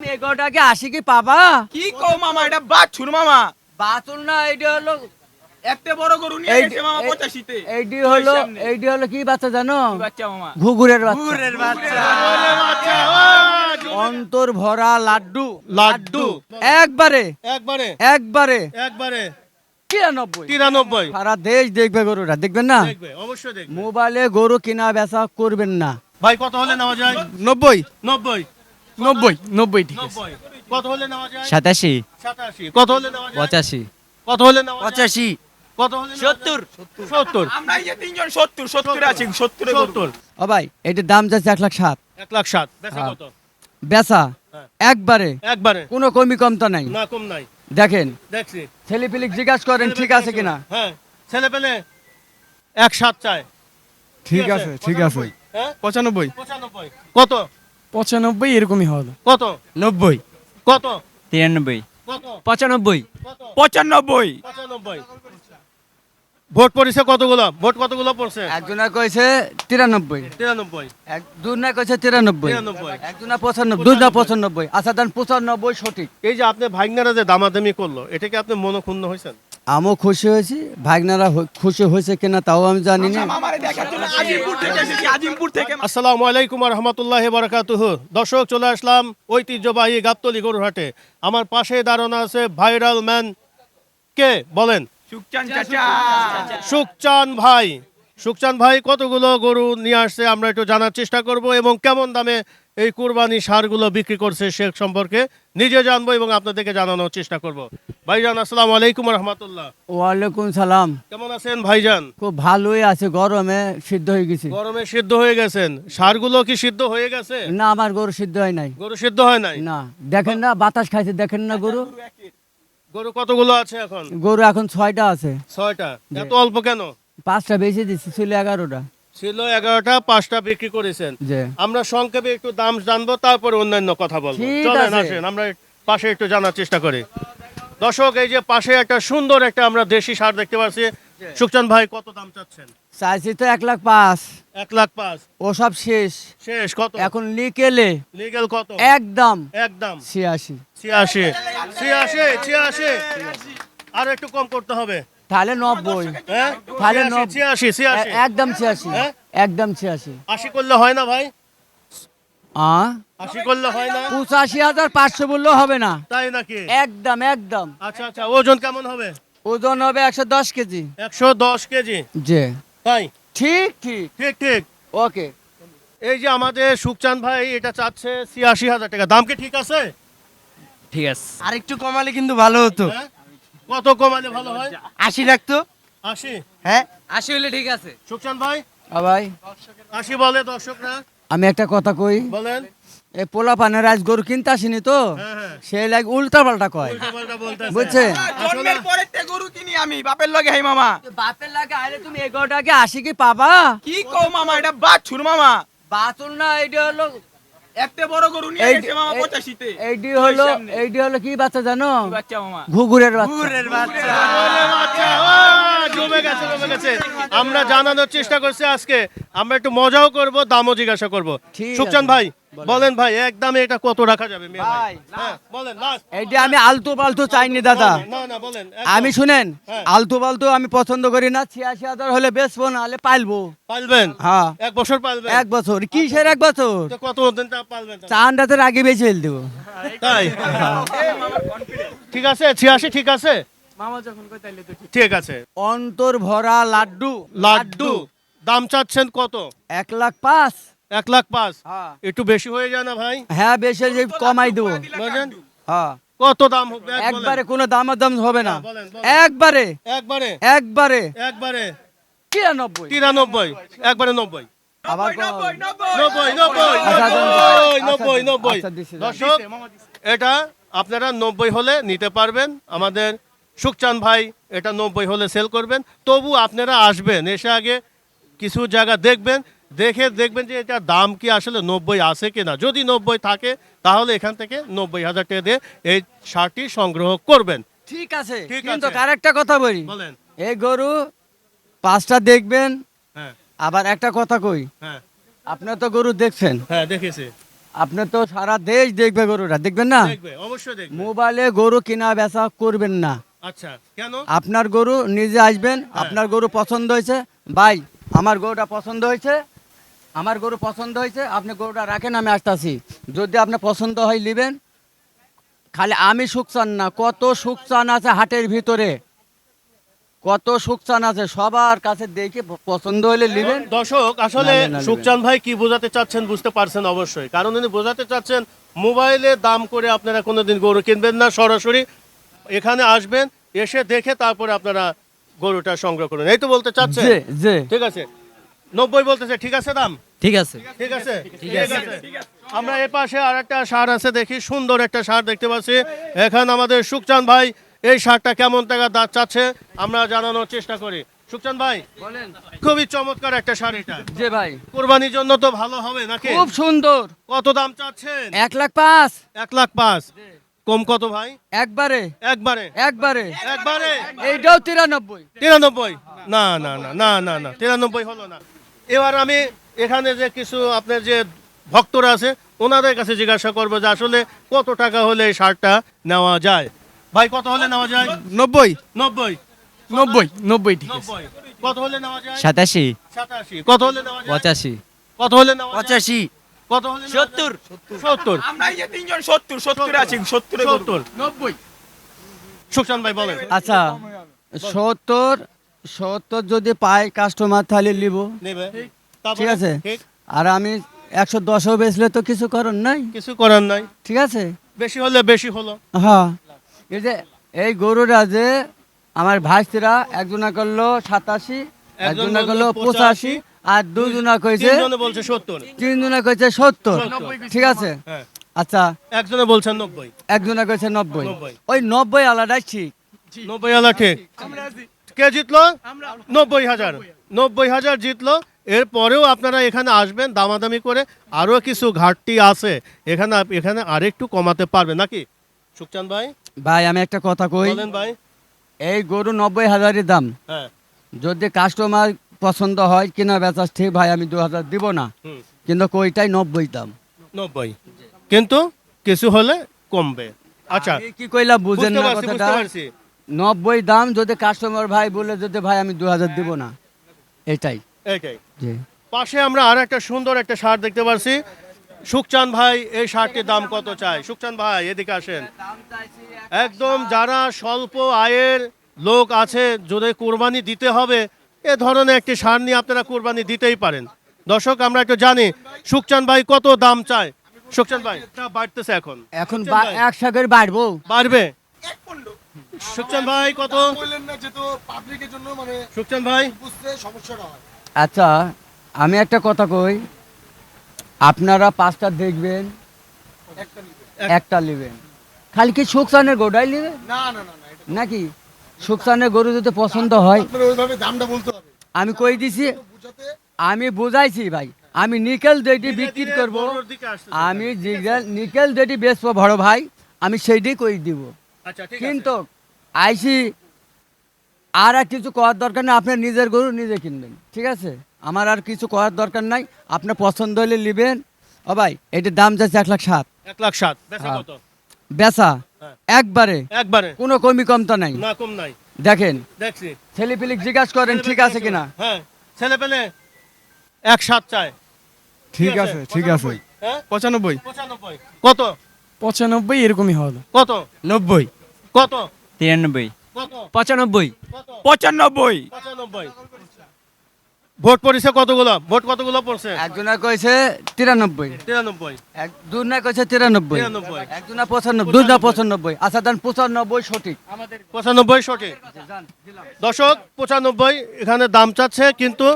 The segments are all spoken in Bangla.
এগারোটাকে আশি কি পাবা কি কও মামা এটা বাছুর মামা। বাতুল না এইটা হলো এত বড় গরু নিয়ে এই- মামা এই- পঁচাশিতে। এইটি হলো এইটি হলো কি বাচ্চা জানো? বাচ্চা মামা? ঘুঘুরের বাচ্চা। অন্তর ভরা লাড্ডু। লাড্ডু। একবারে। একবারে। একবারে। একবারে। সারা দেশ দেখবে গরুটা দেখবেন না? অবশ্যই মোবাইলে গরু কিনা বেচা করবেন না। ভাই কত হলে নেওয়া যায়? নব্বই। নব্বই। নব্বই নব্বই ঠিক নব্বই। কত হলে নেওয়া যায়? সাতাশি। সাতাশি। কত হলে নেওয়া যায়? পঁচাশি। কত হলে নেওয়া যায়? পঁচাশি। কত হলে সত্তর। সত্তর। আমরা এই যে তিনজন সত্তর সত্তরে আছি সত্তরে সত্তর। ও ভাই এটার দাম যাচ্ছে এক লাখ সাত। এক লাখ সাত। বেচা হ্যাঁ। কত? বেচা? হ্যাঁ। একবারে? একবারে। কোনো কমি কমতা নাই। না কম নাই। দেখেন। দেখছি। ছেলে পিলিক জিজ্ঞাসা করেন ঠিক আছে কিনা? হ্যাঁ। ছেলে পেলে এক সাত চায়। ঠিক আছে? ঠিক আছে। পঁচানব্বই, পঁচানব্বই। পঁচানব্বই। কত? পঁচানব্বই এরকমই হবে কত? নব্বই। কত? তিরানব্বই। পঁচানব্বই। পঁচানব্বই। পঁচানব্বই। ভোট পড়েছে কতগুলো? ভোট কতগুলো পড়ছে? একজনা কইছে তিরানব্বই। তিরানব্বই। এক দুনা কইছে তিরানব্বই। তিরানব্বই। একজনা পঁচানব্বই। দুনা পঁচানব্বই। আচ্ছা দেন পঁচানব্বই সঠিক। এই যে আপনি ভাইগনারা যে দামাদামি করল এটা কি আপনি মনক্ষুণ্ণ হয়েছেন? আমিও খুশি হয়েছি ভাগনারা খুশি হয়েছে কিনা তাও আমি জানি না থেকে আসসালামু আলাইকুম রহমতুল্লাহ বারাকাতুহ। দর্শক চলে আসলাম ঐতিহ্যবাহী গাবতলি গরুহাটে আমার পাশে দাঁড়ানো আছে ভাইরাল ম্যান কে? বলেন। সুকচান ভাই। সুকচান ভাই কতগুলো গরু নিয়ে আসছে আমরা একটু জানার চেষ্টা করব এবং কেমন দামে এই কুরবানি সারগুলো বিক্রি করছে সে সম্পর্কে। নিজে জানব এবং আপনাদেরকে জানানোর চেষ্টা করব। ভাইজান আসসালামু আলাইকুম রহমতুল্লাহ। ওয়ালাইকুম সালাম। কেমন আছেন ভাইজান? খুব ভালোই আছে গরমে সিদ্ধ হয়ে গেছে। গরমে সিদ্ধ হয়ে গেছেন। সারগুলো কি সিদ্ধ হয়ে গেছে? না আমার গরু সিদ্ধ হয় নাই। গরু সিদ্ধ হয় নাই? না দেখেন না বাতাস খাইছে দেখেন না গরু। গরু কতগুলো আছে এখন? গরু এখন ছয়টা আছে। ছয়টা। এত অল্প কেন? পাঁচটা বেশি দিচ্ছি ছিল এগারোটা। ছিল এগারোটা পাঁচটা বিক্রি করেছেন। আমরা সংক্ষেপে একটু দাম জানব তারপরে অন্যান্য কথা বলব। চলেন আসেন আমরা পাশে একটু জানার চেষ্টা করি। দর্শক এই যে পাশে একটা সুন্দর একটা আমরা দেশি সার দেখতে পাচ্ছি। সুকচান ভাই কত দাম চাচ্ছেন? চাইছি তো এক লাখ পাঁচ। এক লাখ পাঁচ। ওসব শেষ। শেষ কত? এখন লিকেলে লিগেল কত? একদম। একদম। ছিয়াশি। ছিয়াশি। ছিয়াশি ছিয়াশি। আর একটু কম করতে হবে। তাহলে নব্বই হ্যাঁ? তাহলে ছিয়াশি, ছিয়াশি একদম ছিয়াশি হ্যাঁ? একদম ছিয়াশি। আশি করলে হয় না ভাই? আ? আশি করলে হয় না? পঁচাশি হাজার পাঁচশো বললেও হবে না। তাই নাকি? একদম একদম। আচ্ছা আচ্ছা ওজন কেমন হবে? ওজন হবে একশো দশ কেজি। একশো দশ কেজি? যে তাই? ঠিক ঠিক। ঠিক ঠিক। ওকে। এই যে আমাদের সুকচান ভাই এটা চাচ্ছে ছিয়াশি হাজার টাকা। দাম কি ঠিক আছে? ঠিক আছে। আর একটু কমালে কিন্তু ভালো হতো। হ্যাঁ? কত কমালে ভালো হয়? আশি লাগতো আশি? হ্যাঁ। আশি হলে ঠিক আছে। সুকচান ভাই? ভাই। আশি বলে দর্শকরা। আমি একটা কথা কই? বলেন। এই পোলা পানের আজ গরু কিনতে আসিনি তো? হ্যাঁ হ্যাঁ। সেই লাগ উল্টা পাল্টা কয়। বুঝছেন? জন্মের গরু কিনি আমি বাপের লগে হাই মামা। বাপের লাগে আইলে তুমি এগারোটাকে আশি কি পাবা? কি কও মামা এটা বাছুর মামা। বাতুল না এইটা হলো এত বড় গরু নিয়ে গেছে মামা এই- পঁচাশিতে। এইটি হলো এইটি হলো কি বাচ্চা জানো? কি বাচ্চা মামা? ঘুঘুরের বাচ্চা। বলে বাচ্চা, ও, জমে গেছে জমে গেছে। আমরা জানানোর চেষ্টা করছি আজকে। আমরা একটু মজাও করব দামও জিজ্ঞাসা করব। ঠিক সুকচান ভাই বলেন। ভাই একদমে এটা কত রাখা যাবে মিয়া ভাই? হ্যাঁ বলেন লাস্ট। এইটা আমি আলতু পালতু চাইনি দাদা। না না বলেন আমি শুনেন হ্যাঁ। আলতু পালতু আমি পছন্দ করি না ছিয়াশি হাজার হলে বেচবো না হলে পালবো। পালবেন? হ্যাঁ। এক বছর পালবেন? এক বছর। কিসের এক বছর? তো কত দিন তা পালবেন চান রাতের আগে বেঁচে ফেল দেবো। তাই? ঠিক আছে ছিয়াশি ঠিক আছে? মামা যখন কই তাইলে তো ঠিক। ঠিক আছে। অন্তর ভরা লাড্ডু। লাড্ডু। দাম চাচ্ছেন কত? এক লাখ পাঁচ। এক লাখ পাঁচ। হ্যাঁ। একটু বেশি হয়ে যায় না ভাই? হ্যাঁ বেশি যে কমাই দেবো। বুঝলেন হ্যাঁ। কত দাম হবে। একবারে কোনো দামাদাম হবে না। হ্যাঁ। একবারে। একবারে? একবারে। একবারে? তিরানব্বই। তিরানব্বই। একবারে নব্বই। দর্শক এটা আপনারা নব্বই হলে নিতে পারবেন। আমাদের সুখচান ভাই এটা নব্বই হলে সেল করবেন। তবু আপনারা আসবেন এসে আগে কিছু জায়গা দেখবেন দেখে দেখবেন যে এটা দাম কি আসলে নব্বই আছে কি না যদি নব্বই থাকে তাহলে এখান থেকে নব্বই হাজার টাকা দিয়ে এই শার্টটি সংগ্রহ করবেন। ঠিক আছে কিন্তু আছে। আরেকটা কথা বলি। বলেন। এই গরু পাঁচটা দেখবেন হ্যাঁ। আবার একটা কথা কই। হ্যাঁ। আপনার তো গরু দেখছেন। হ্যাঁ দেখেছি। আপনি তো সারা দেশ দেখবে গরুটা দেখবেন না? অবশ্যই মোবাইলে গরু কিনা বেচা করবেন না। আচ্ছা কেন? আপনার গরু নিজে আসবেন আপনার গরু পছন্দ হয়েছে ভাই আমার গরুটা পছন্দ হয়েছে আমার গরু পছন্দ হয়েছে আপনি গরুটা রাখেন আমি আসতেছি। যদি আপনার পছন্দ হয় নেবেন। খালি আমি সুখচান না কত সুখচান আছে হাটের ভিতরে। কত সুখচান আছে সবার কাছে দেখে পছন্দ হলে নেবেন। দর্শক আসলে সুখচান ভাই কি বোঝাতে চাচ্ছেন বুঝতে পারছেন অবশ্যই। কারণ উনি বোঝাতে চাচ্ছেন মোবাইলে দাম করে আপনারা কোনোদিন গরু কিনবেন না সরাসরি এখানে আসবেন এসে দেখে তারপরে আপনারা গরুটা সংগ্রহ করুন। এই তো বলতে চাচ্ছে। ঠিক আছে। নব্বই বলতেছে ঠিক আছে দাম? ঠিক আছে। ঠিক আছে। ঠিক আছে। আমরা এ পাশে আর একটা সার আছে দেখি। সুন্দর একটা সার দেখতে পাচ্ছি। এখানে আমাদের সুখচান ভাই এই সারটা কেমন টাকা দাঁত চাচ্ছে আমরা জানানোর চেষ্টা করি। সুখচান ভাই বলেন। খুবই চমৎকার একটা যে ভাই। কোরবানির জন্য তো ভালো হবে নাকি? খুব সুন্দর। কত দাম চাচ্ছেন? এক লাখ পাঁচ। এক লাখ পাঁচ। কম কত ভাই? একবারে। একবারে? একবারে। একবারে? এইটাও তিরানব্বই। তিরানব্বই? না না না না না না তিরানব্বই হলো না। এবার আমি এখানে যে কিছু আপনার যে ভক্তরা আছে ওনাদের কাছে জিজ্ঞাসা করব যে আসলে কত টাকা হলে এই শার্টটা নেওয়া যায়? ভাই কত হলে নেওয়া যায়? নব্বই। নব্বই। নব্বই নব্বই ঠিক নব্বই। কত হলে নেওয়া যায়? সাতাশি। সাতাশি। কত হলে নেওয়া যায়? পঁচাশি। কত হলে নেওয়া পঁচাশি। কত হলে সত্তর। সত্তর। আমরা এই যে তিনজন সত্তর সত্তর আছি সত্তর সত্তর। নব্বই। সুখচান ভাই বলেন। আচ্ছা সত্তর সত্তর যদি পাই কাস্টমার তাহলে নিব। ঠিক আছে? আর আমি একশো দশও বেচলে তো কিছু করার নাই। কিছু করার নাই। ঠিক আছে? বেশি হলে বেশি হলো। হ্যাঁ। এই যে এই গরুরা যে আমার ভাইস্তিরা একজনা করল সাতাশি একজনা করল পঁচাশি আর দুজনা কইছে তিনজনে বলছে সত্তর। তিনজনা কইছে সত্তর। ঠিক আছে? হ্যাঁ। আচ্ছা। একজনে বলছেন নব্বই। একজনা কইছে নব্বই। নব্বই। ওই নব্বই আলাদাই ঠিক। নব্বই হাজার ঠিক। কে জিতলো? নব্বই হাজার। নব্বই হাজার জিতলো। এরপরেও আপনারা এখানে আসবেন দামাদামি করে। আরও কিছু ঘাটতি আছে। এখানে এখানে আরেকটু কমাতে পারবে নাকি? সুখচান ভাই? ভাই আমি একটা কথা কই। বলেন ভাই। এই গরু নব্বই হাজারের দাম। হ্যাঁ। যদি কাস্টমার পছন্দ হয় কিনা বেচা ঠিক ভাই আমি দু হাজার দিব না। কিন্তু কইটাই নব্বই দাম। নব্বই। কিন্তু কিছু হলে কমবে। আচ্ছা। কি কইলা বুঝেন না কথাটা? নব্বই দাম যদি কাস্টমার ভাই বলে যদি ভাই আমি দু হাজার দিব না। এটাই। জি। পাশে আমরা আর একটা সুন্দর একটা শার্ট দেখতে পাচ্ছি সুখচান ভাই এই শার্টটির দাম কত চাই? সুখচান ভাই এদিকে আসেন। একদম যারা স্বল্প আয়ের লোক আছে যদি কোরবানি দিতে হবে এ ধরনের একটি সার নিয়ে আপনারা কোরবানি দিতেই পারেন। দর্শক আমরা একটু জানি সুখচান ভাই কত দাম চায়? সুখচান ভাই বাড়তেছে এখন। এখন একশো করে বাড়বো। বাড়বে? সুখচান ভাই কত? বললেন না যেহেতু পাবলিকের জন্য মানে সুখচান ভাই? বুঝতে সমস্যাটা হয়। আচ্ছা আমি একটা কথা কই। আপনারা পাঁচটা দেখবেন একটা নেবেন। খালি কি সুকসানের গোড়াই নেবেন? না না না না নাকি? সুকসানের গরু যদি পছন্দ হয়। আমি কই দিছি? আমি বুঝাইছি ভাই। আমি নিকেল যেটি বিক্রি করব। আমি নিকেল যেটি বেচবো বড় ভাই। আমি সেইটাই কই দিব। আচ্ছা কিন্তু আইসি আর আর কিছু করার দরকার নেই। আপনার নিজের গরু নিজে কিনবেন। ঠিক আছে? আমার আর কিছু করার দরকার নাই। আপনার পছন্দ হলে নেবেন। ও ভাই এটির দাম যাচ্ছে এক লাখ সাত। এক লাখ সাত। বেচা হ্যাঁ। একবারে? একবারে। কোনো কমি কমতা নাই? না কম নাই। দেখেন দেখছি। ছেলে পিলিক জিজ্ঞাসা করেন ঠিক আছে কিনা? হ্যাঁ ছেলে পেলে এক সাত চায়। ঠিক আছে ঠিক আছে। হ্যাঁ? পঁচানব্বই। পঁচানব্বই। কত? পঁচানব্বই এরকমই হবে। কত? নব্বই। কত? তিরানব্বই। কত? পঁচানব্বই। পঁচানব্বই। পঁচানব্বই। ভোট পড়েছে কতগুলো? ভোট কতগুলো পড়ছে? একজনা কইছে তিরানব্বই। তিরানব্বই। এক দুজনা কইছে তিরানব্বই। তিরানব্বই। একজনা পঁচানব্বই দুজনা পঁচানব্বই। আচ্ছা দেন পঁচানব্বই সঠিক। পঁচানব্বই সঠিক। দশক পঁচানব্বই এখানে দাম চাচ্ছে কিন্তু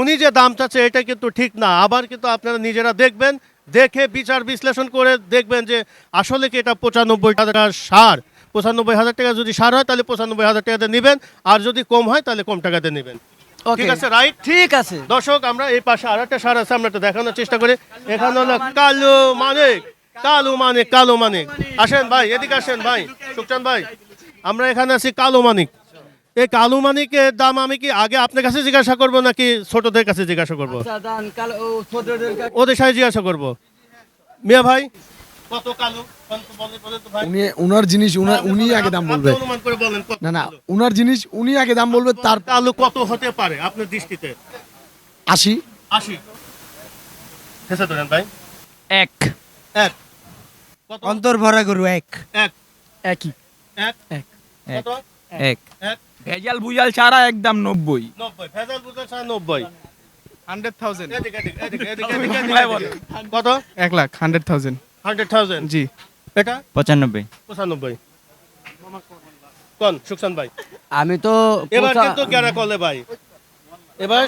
উনি যে দাম চাচ্ছে এটা কিন্তু ঠিক না। আবার কিন্তু আপনারা নিজেরা দেখবেন দেখে বিচার বিশ্লেষণ করে দেখবেন যে আসলে কি এটা পঁচানব্বই টাকার সার। পঁচানব্বই হাজার টাকা যদি সার হয় তাহলে পঁচানব্বই হাজার টাকাতে নেবেন। আর যদি কম হয় তাহলে কম টাকাতে নেবেন। ঠিক আছে রাইট ঠিক আছে। দর্শক আমরা এই পাশে আর একটা সার আছে আমরা একটু দেখানোর চেষ্টা করি। এখানে হলো কালো মানিক কালো মানিক কালো মানিক। আসেন ভাই এদিকে আসেন ভাই সুখচান ভাই। আমরা এখানে আছি কালো মানিক। এই কালো মানিকের দাম আমি কি আগে আপনার কাছে জিজ্ঞাসা করব নাকি ছোটদের কাছে জিজ্ঞাসা করব? আচ্ছা, ওদের সাথে জিজ্ঞাসা করব। মিয়া ভাই কত কালো কত বলেন বলেন তো ভাই উনি উনার জিনিস উনি আগে দাম বলবে। অনুমান করে বলেন না না কালো? জিনিস উনি আগে দাম বলবে তার কালো কত হতে পারে আপনার দৃষ্টিতে? আশি। আশি। হেসে ধরেন ভাই। এক। এক। অন্তর ভরা গরু এক। এক। একই। এক। এক। কত? এক। এক। ভেজাল ভুজাল ছাড়া একদম নব্বই। নব্বই। ভেজাল হান্ড্রেড থাউজেন্ড। কত? এক lakh hundred thousand. Hundred thousand. জি। এটা পঁচানব্বই। পঁচানব্বই। কোন? সুকসান ভাই। আমি তো এবার কিন্তু কলে ভাই? এবার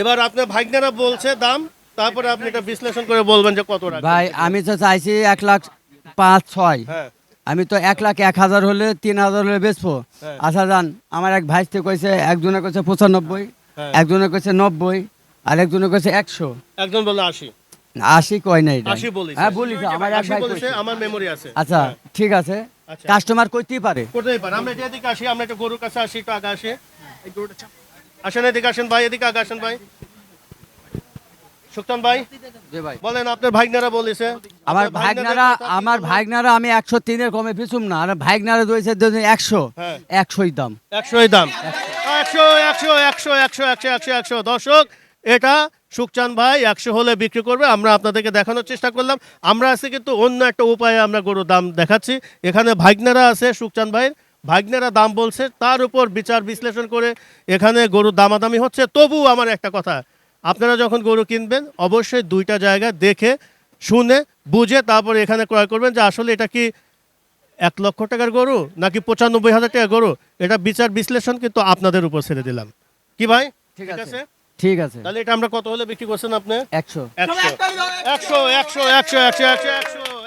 এবার আপনার ভাগ্নেরা বলছে দাম তারপরে আপনি এটা বিশ্লেষণ করে বলবেন যে কত ভাই আমি তো চাইছি এক লাখ পাঁচ ছয়। হ্যাঁ। আমি তো এক লাখ এক হাজার হলে তিন হাজার হলে বেচবো। হ্যাঁ। আচ্ছা যান আমার এক ভাইস্তে কইছে একজনে কইছে পঁচানব্বই হ্যাঁ। একজনে কইছে নব্বই আর একজনে কইছে একশো। একজন বলল আশি। আশি কয় নাই আশি বলেছে। হ্যাঁ বলিস আমার এক আশি ভাই বলেছে আমার মেমোরি আছে। আচ্ছা ঠিক আছে। আচ্ছা। কাস্টমার কইতেই পারে। আমরা এদিকে আসি আমরা একটা গরুর কাছে আসি একটু আগে আসি। আসেন এদিকে আসেন ভাই এদিকে আগে আসেন ভাই। সুক্তান ভাই জি ভাই। বলেন আপনার ভাগ্নেরা বলেছে। আমার বলব? আমি একশো তিনের কমে পিছুম না। আর ভাগনারা রয়েছে একশো। হ্যাঁ। একশোই দাম। একশোই দাম। একশো একশো একশো একশো একশো একশো একশো। দর্শক এটা সুকচান ভাই একশো হলে বিক্রি করবে আমরা আপনাদেরকে দেখানোর চেষ্টা করলাম। আমরা আছি কিন্তু অন্য একটা উপায়ে আমরা গরুর দাম দেখাচ্ছি। এখানে ভাগ্নেরা আছে সুখচান ভাইয়ের। ভাগ্নেরা দাম বলছে তার উপর বিচার বিশ্লেষণ করে এখানে গরুর দামাদামি হচ্ছে। তবু আমার একটা কথা আপনারা যখন গরু কিনবেন অবশ্যই দুইটা জায়গা দেখে শুনে বুঝে তারপর এখানে ক্রয় করবেন যে আসলে এটা কি এক লক্ষ টাকার গরু নাকি পঁচানব্বই হাজার টাকার গরু? এটা বিচার বিশ্লেষণ কিন্তু আপনাদের উপর ছেড়ে দিলাম। কি ভাই? ঠিক আছে? ঠিক আছে। তাহলে এটা আমরা কত হলে বিক্রি করছেন আপনি? একশো। একশো। একশো একশো একশো একশো একশো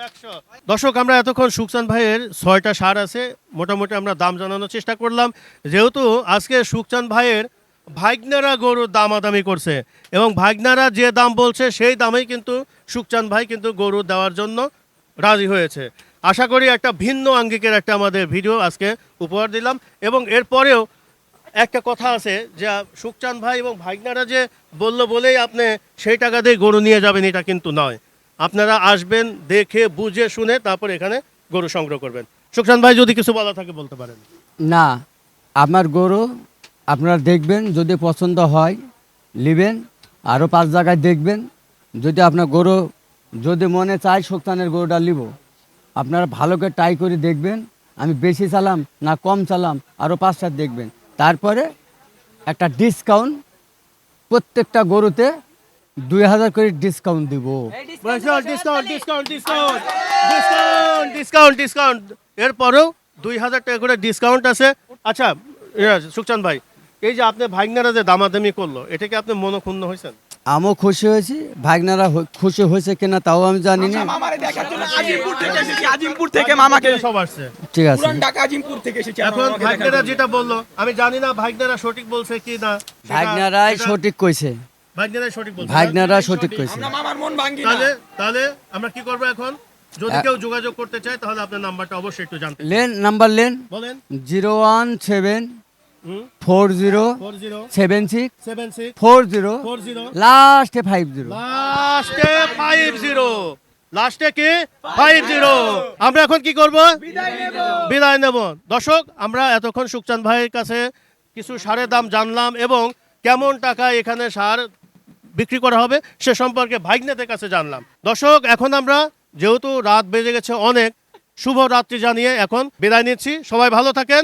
একশো দর্শক আমরা এতক্ষণ সুকসান ভাইয়ের ছয়টা সার আছে মোটামুটি আমরা দাম জানানোর চেষ্টা করলাম। যেহেতু আজকে সুকচান ভাইয়ের ভাগ্নারা গরুর দামাদামি করছে এবং ভাগ্নারা যে দাম বলছে সেই দামেই কিন্তু সুকচান ভাই কিন্তু গরু দেওয়ার জন্য রাজি হয়েছে। আশা করি একটা ভিন্ন আঙ্গিকের একটা আমাদের ভিডিও আজকে উপহার দিলাম এবং এরপরেও একটা কথা আছে, যে সুকচান ভাই এবং ভাগনারা যে বলল বলেই আপনি সেই টাকা দিয়ে গরু নিয়ে যাবেন, এটা কিন্তু নয়। আপনারা আসবেন, দেখে, বুঝে, শুনে তারপর এখানে গরু সংগ্রহ করবেন। সুকচান ভাই, যদি কিছু বলা থাকে বলতে পারেন। না, আমার গরু আপনারা দেখবেন, যদি পছন্দ হয়, নেবেন আরও পাঁচ জায়গায় দেখবেন। যদি আপনার গরু, যদি মনে চায় শোকতানের গরুটা নিব, আপনারা ভালো করে ট্রাই করে দেখবেন। আমি বেশি চালাম না কম চালাম আরও পাঁচটা দেখবেন। তারপরে একটা ডিসকাউন্ট প্রত্যেকটা গরুতে দুই হাজার করে ডিসকাউন্ট দিব। Discount discount discount discount discount discount discount এরপরেও দুই হাজার টাকা করে ডিসকাউন্ট আছে। আচ্ছা সুখচান ভাই এই যে আপনি ভাইনারা যে দামাদামি করল এটা কি আপনি মনক্ষুণ্ণ হয়েছেন? আমিও খুশি হয়েছি ভাগনারা খুশি হয়েছে কিনা তাও আমি জানি না। মামারে দেখার জন্য আজিমপুর থেকে এসেছি আজিমপুর থেকে মামাকে সব আসছে। ঠিক আছে। পুরান ঢাকা আজিমপুর থেকে এসেছি এখন ভাগ্নেরা। যেটা বলল আমি জানি না ভাগ্নেরা সঠিক বলছে কি না ভাগনারাই সঠিক কইছে। ভাগ্নেরাই সঠিক বলছে। ভাগনারা সঠিক কইছে। আমরা মামার মন ভাঙ্গি না। তাহলে তাহলে আমরা কি করব এখন? যদি কেউ যোগাযোগ করতে চায় তাহলে আপনার নাম্বারটা অবশ্যই একটু জানতে। লেন নাম্বার লেন। বলেন। Zero one seven four zero zero seven six seven six four zero four zero লাস্টে ফাইভ জিরো লাস্টে ফাইভ জিরো লাস্টে কি? ফাইভ জিরো আমরা এখন কি করব? বিদায় নেব। দর্শক আমরা এতক্ষণ সুকচান ভাইয়ের কাছে কিছু সারের দাম জানলাম এবং কেমন টাকায় এখানে সার বিক্রি করা হবে সে সম্পর্কে ভাগ্নেদের কাছে জানলাম। দর্শক এখন আমরা যেহেতু রাত বেজে গেছে অনেক শুভ রাত্রি জানিয়ে এখন বিদায় নিচ্ছি। সবাই ভালো থাকেন।